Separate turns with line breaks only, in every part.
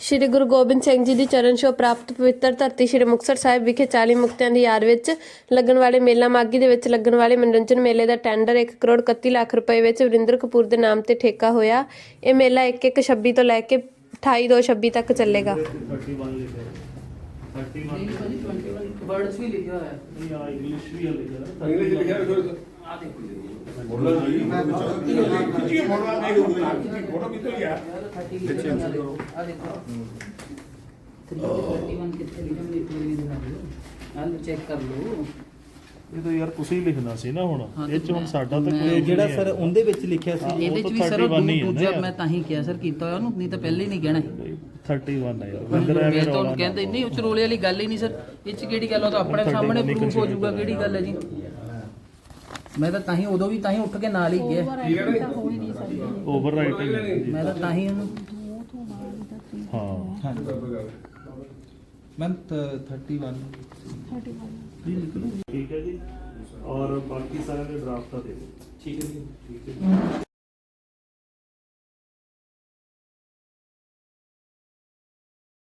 ਸ਼੍ਰੀ ਗੁਰੂ ਗੋਬਿੰਦ ਸਿੰਘ ਜੀ ਦੀ ਚਰਨ ਛੋਹ ਪ੍ਰਾਪਤ ਪਵਿੱਤਰ ਧਰਤੀ ਸ਼੍ਰੀ ਮੁਕਤਸਰ ਸਾਹਿਬ ਵਿਖੇ 40 ਮੁਕਤਿਆਂ ਦੀ ਯਾਦ ਵਿੱਚ ਲੱਗਣ ਵਾਲੇ ਮੇਲਾ ਮਾਗੀ ਦੇ ਵਿੱਚ ਲੱਗਣ ਵਾਲੇ ਮਨੋਰੰਜਨ ਮੇਲੇ ਦਾ ਟੈਂਡਰ 1 ਕਰੋੜ 31 ਲੱਖ ਰੁਪਏ ਵਿੱਚ ਵਰਿੰਦਰ ਕਪੂਰ ਦੇ ਨਾਮ ਤੇ ਠੇਕਾ ਹੋਇਆ। ਇਹ ਮੇਲਾ 1-1-26 ਤੋਂ ਲੈ ਕੇ 28-2-26 ਤੱਕ ਚੱਲੇਗਾ।
31 ਲਿਖਿਆ ਹੈ। 31
ਵਰਡਸ ਵੀ ਲਿਖਿਆ ਹੋਇਆ। ਹੈ
ਨਹੀਂ ਆ ਇੰਗਲਿਸ਼ ਵੀ ਹੈ ਲਿਖਿਆ। ਹੈ।
ਇੰਗਲਿਸ਼ ਲਿਖਿਆ ਹੋਇਆ
ਆ ਦੇਖੋ ਜੀ।
ਬੋਲੋ ਜੀ। ਖਿੱਚੀ ਫੋਟੋ ਦੇਖ ਖਿੱਚੀ ਫੋਟੋ ਕਿੱਥੇ ਗਿਆ
ਆ ਦੇਖੋ। 331 ਕਿੱਥੇ ਲਿਖਿਆ ਮੈਨੂੰ ਇੱਕ ਵਾਰੀ ਦਿਖਾ ਦਿਓ। ਆਹ ਚੈੱਕ ਕਰ ਲਓ।
ਇਹ ਤਾਂ ਯਾਰ ਤੁਸੀਂ ਲਿਖਣਾ ਸੀ ਨਾ ਹੁਣ।
ਹਾਂ,
ਇਹ ਚ ਹੁਣ ਸਾਡਾ ਤਾਂ
ਮੈਂ-
ਕੋਈ
ਜਿਹੜਾ ਸਰ। ਉਹਦੇ ਵਿੱਚ ਲਿਖਿਆ ਸੀ
ਉਹ
ਇਹਦੇ
ਤਾਂ
ਚ ਵੀ ਸਰ
31 ਹੀ ਹੈ ਨਾ
ਦੂਜਾ। ਮੈਂ ਤਾਂ ਹੀ ਕਿਹਾ ਸਰ ਕੀਤਾ ਹੋਇਆ ਉਹਨੂੰ ਨਹੀਂ ਤਾਂ ਪਹਿਲੇ ਹੀ ਨਹੀਂ ਕਹਿਣਾ।
31 ਹੈ ਅੰਦਰ ਐਵੇਂ
ਮੈਂ ਤਾਂ
ਰੌਲਾ
ਉਹਨੂੰ
ਨਾ
ਕਹਿੰਦਾ ਨਹੀਂ ਉਹ ਚ ਰੋਲੇ ਵਾਲੀ ਗੱਲ ਹੀ ਨਹੀਂ ਸਰ। ਇਹ ਚ ਕਿਹੜੀ ਗੱਲ ਉਹ ਤਾਂ ਆਪਣੇ ਸਾਹਮਣੇ ਪ੍ਰੂਫ ਹੋ ਜਾਊਗਾ ਕਿਹੜੀ ਗੱਲ ਹੈ ਜੀ। ਮੈਂ ਤਾਂ ਤਾਂ ਹੀ ਉਦੋਂ ਵੀ ਤਾਂ ਹੀ ਉੱਠ ਕੇ ਨਾਲ ਹੀ ਗਿਆ।
ਓਵਰ ਹੈ ਜੀ।
ਮੈਂ ਤਾਂ ਤਾਂ ਹੀ ਉਹਨੂੰ
ਹਾਂ।
ਮੈਮ 31
ਠੀਕ ਹੈ ਜੀ। ਔਰ ਬਾਕੀ ਸਾਰਿਆਂ ਦੇ ਡਰਾਫਟ ਤਾਂ ਦੇ ਦਿਓ।
ਠੀਕ ਹੈ ਜੀ।
ਠੀਕ ਹੈ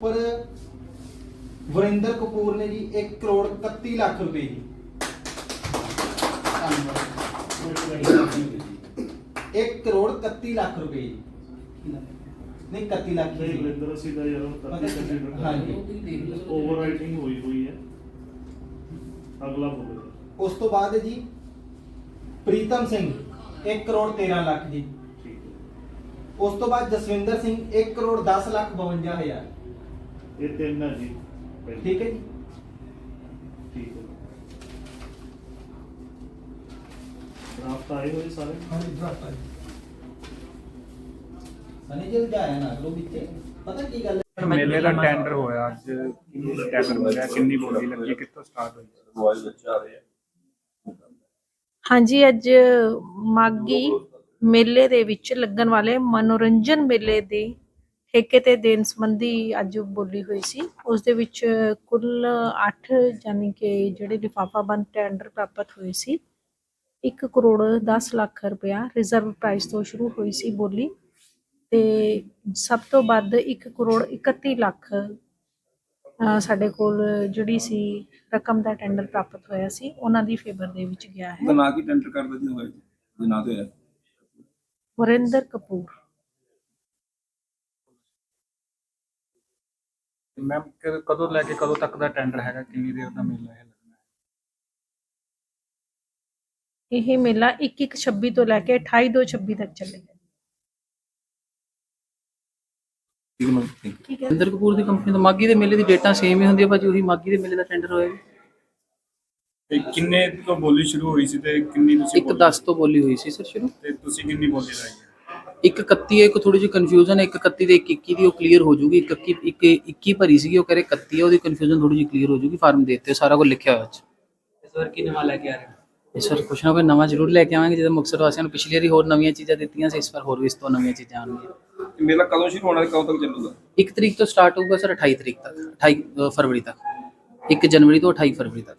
ਪਰ ਵਰਿੰਦਰ ਕਪੂਰ ਨੇ ਜੀ 1 ਕਰੋੜ 31 ਲੱਖ ਰੁਪਏ ਜੀ 1 ਕਰੋੜ 31 ਲੱਖ ਰੁਪਏ ਜੀ ਨਹੀਂ 31 ਲੱਖ
ਨਹੀਂ
ਜੀ
ਵਰਿੰਦਰ ਅਸੀਂ ਦਾ ਯਾਰ
ਪਤਾ
ਉਹ
ਕੀ- ਹਾਂਜੀ।
ਉਹ ਤੁਸੀਂ ਦੇਖ ਲਓ
ਓਵਰ ਰਾਈਟਿੰਗ ਹੋਈ ਹੋਈ ਹੈ ਅਗਲਾ ਬੋਲੋ
ਉਸ ਤੋਂ ਬਾਅਦ ਜੀ ਪ੍ਰੀਤਮ ਸਿੰਘ 1 ਕਰੋੜ 13 ਲੱਖ ਜੀ
ਠੀਕ ਹੈ
ਉਸ ਤੋਂ ਬਾਅਦ ਜਸਵਿੰਦਰ ਸਿੰਘ 1 ਕਰੋੜ 10 ਲੱਖ 52 ਹਜ਼ਾਰ
ਇਹ ਤਿੰਨ ਹੈ ਜੀ। ਪਹਿਲੇ।
ਠੀਕ ਹੈ ਜੀ।
ਠੀਕ ਹੈ। ਡਰਾਫਟ ਆਏ ਹੋਏ ਸਾਰੇ?
ਸਨੀ ਜੀ ਜਾਇਆ ਨਾ ਲੋ ਵਿੱਚ। ਪਤਾ ਕੀ ਗੱਲ ਹੈ?
ਮੇਲੇ ਦਾ ਟੈਂਡਰ ਹੋਇਆ ਅੱਜ। ਕਿੰਨੀ ਟੈਂਡਰ ਹੋਇਆ? ਕਿੰਨੀ ਬੋਲੀ ਲੱਗੀ? ਕਿੱਥੋਂ ਸਟਾਰਟ ਹੋਈ?
ਮੋਬਾਈਲ ਬੱਚਾ ਆ ਰਿਹਾ
ਹਾਂਜੀ ਅੱਜ ਮਾਗੀ ਮੇਲੇ ਦੇ ਵਿੱਚ ਲੱਗਣ ਵਾਲੇ ਮਨੋਰੰਜਨ ਮੇਲੇ ਦੀ ਠੇਕੇ ਤੇ ਦੇਣ ਸੰਬੰਧੀ ਅੱਜ ਬੋਲੀ ਹੋਈ ਸੀ। ਉਸ ਦੇ ਵਿੱਚ ਕੁੱਲ 8 ਯਾਨੀ ਕਿ ਜਿਹੜੇ ਲਿਫਾਫਾ ਬੰਦ ਟੈਂਡਰ ਪ੍ਰਾਪਤ ਹੋਏ ਸੀ। 1 ਕਰੋੜ 10 ਲੱਖ ਰੁਪਇਆ ਰਿਜ਼ਰਵ ਪ੍ਰਾਈਸ ਤੋਂ ਸ਼ੁਰੂ ਹੋਈ ਸੀ ਬੋਲੀ ਤੇ ਸਭ ਤੋਂ ਵੱਧ 1 ਕਰੋੜ 31 ਲੱਖ ਸਾਡੇ ਕੋਲ ਜਿਹੜੀ ਸੀ ਰਕਮ ਦਾ ਟੈਂਡਰ ਪ੍ਰਾਪਤ ਹੋਇਆ ਸੀ ਉਹਨਾਂ ਦੀ ਫੇਵਰ ਦੇ ਵਿੱਚ ਗਿਆ ਹੈ।
ਨਾ ਕੀ ਟੈਂਡਰ ਕਰਦਾ ਜੀ? ਹੋਇਆ ਜੀ? ਨਾ ਤੇ
ਵਰਿੰਦਰ ਕਪੂਰ।
ਮੈਮ ਕਦੋਂ ਲੈ ਕੇ ਕਦੋਂ ਤੱਕ ਦਾ ਟੈਂਡਰ ਹੈਗਾ ਕਿੰਨੀ ਦੇਰ ਦਾ ਮੇਲਾ ਹੈ ਲੱਗਣਾ ਹੈ?
ਇਹ ਮੇਲਾ 2126 ਤੋਂ ਲੈ ਕੇ 2826 ਤੱਕ ਚੱਲੇਗਾ।
ਠੀਕ ਹੈ ਥੈਂਕ
ਠੀਕ ਹੈ।
ਇੰਦਰ ਕਪੂਰ ਦੀ ਕੰਪਨੀ ਤੋਂ ਮਾਗੀ ਦੇ ਮੇਲੇ ਦੀ ਡੇਟਾ ਸੇਮ ਹੀ ਹੁੰਦੀ ਹੈ ਭਾਜੀ ਉਹੀ ਮਾਗੀ ਦੇ ਮੇਲੇ ਦਾ ਟੈਂਡਰ ਹੋਏਗਾ
ਤੇ ਕਿੰਨੇ ਤੋਂ ਬੋਲੀ ਸ਼ੁਰੂ ਹੋਈ ਸੀ ਤੇ ਕਿੰਨੀ ਤੁਸੀਂ
ਇੱਕ 10 ਤੋਂ ਬੋਲੀ ਹੋਈ ਸੀ ਸਰ ਸ਼ੁਰੂ।
ਤੇ ਤੁਸੀਂ ਕਿੰਨੀ ਬੋਲੀ ਲਾਈ ਹੈ?
ਇੱਕ 31 ਹੈ ਇੱਕ ਥੋੜੀ ਜਿਹੀ ਕਨਫਿਊਜ਼ਨ ਹੈ ਇੱਕ 31 ਤੇ ਇੱਕ 21 ਦੀ ਉਹ ਕਲੀਅਰ ਹੋ ਜੂਗੀ ਇੱਕ 21 ਇੱਕ 21 ਭਰੀ ਸੀਗੀ ਉਹ ਕਹ ਰਹੇ 31 ਹੈ ਉਹਦੀ ਕਨਫਿਊਜ਼ਨ ਥੋੜੀ ਜਿਹੀ ਕਲੀਅਰ ਹੋ ਜੂਗੀ ਫਾਰਮ ਦੇ ਦਿੱਤੇ ਸਾਰਾ ਕੁਝ ਲਿਖਿਆ ਹੋਇਆ ਹੈ ਇਸ ਵਾਰ ਕੀ ਨਵਾਂ ਲੈ ਕੇ ਆ ਰਹੇ ਹੋ? ਸਰ ਕੁਛ ਨਾ ਕੋਈ ਨਵਾਂ ਜ਼ਰੂਰ ਲੈ ਕੇ ਆਵਾਂਗੇ ਜਦੋਂ ਮੁਕਤਸਰ ਵਾਸੀਆਂ ਨੂੰ ਪਿਛਲੀ ਵਾਰੀ ਹੋਰ ਨਵੀਆਂ ਚੀਜ਼ਾਂ ਦਿੱਤੀਆਂ ਸੀ ਇਸ ਵਾਰ ਹੋਰ ਵੀ ਇਸ ਤੋਂ ਨਵੀਆਂ ਚੀਜ਼ਾਂ ਆਉਣਗੀਆਂ।
ਇਹ ਮੇਲਾ ਕਦੋਂ ਸ਼ੁਰੂ ਹੋਣਾ ਤੇ ਕਦੋਂ ਤੱਕ ਚੱਲੂਗਾ?
1 ਤਰੀਕ ਤੋਂ ਸਟਾਰਟ ਹੋਊਗਾ ਸਰ 28 ਤਰੀਕ ਤੱਕ 28 ਫਰਵਰੀ ਤੱਕ। 1 ਜਨਵਰੀ ਤੋਂ 28 ਫਰਵਰੀ ਤੱਕ।